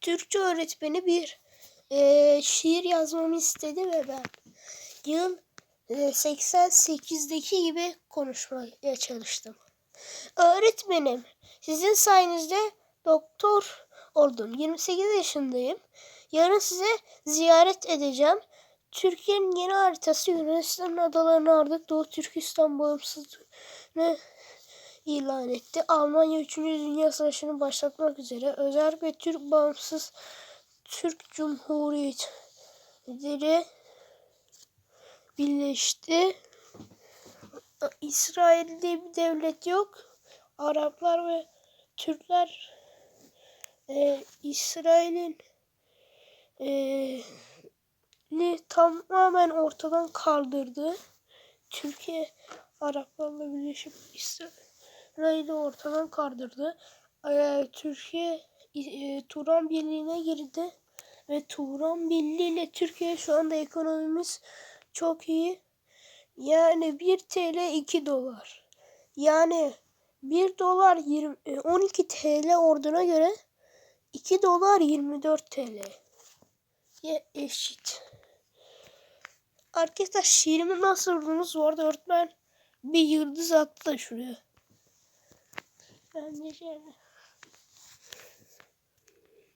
Türkçe öğretmeni bir eee, şiir yazmamı istedi ve ben yıl eee, 88'deki gibi konuşmaya çalıştım. Öğretmenim, sizin sayenizde doktor oldum. 28 yaşındayım. Yarın size ziyaret edeceğim. Türkiye'nin yeni haritası Yunanistan adalarını artık Doğu Türkistan bağımsızlığını ilan etti. Almanya 3. Dünya Savaşı'nı başlatmak üzere özellikle Türk bağımsız Türk Cumhuriyetleri birleşti. İsrail'de bir devlet yok. Araplar ve Türkler e, İsrail'in e, tamamen ortadan kaldırdı. Türkiye Araplarla birleşip İsrail'i ortadan kaldırdı. E, Türkiye e, Turan Birliği'ne girdi ve Turan Birliği ile Türkiye şu anda ekonomimiz çok iyi. Yani 1 TL 2 dolar. Yani 1 dolar 20, e, 12 TL orduna göre 2 dolar 24 TL. Ya eşit. Arkadaşlar şiirimi nasıl buldunuz? Bu arada öğretmen bir yıldız attı da şuraya. 嗯，你是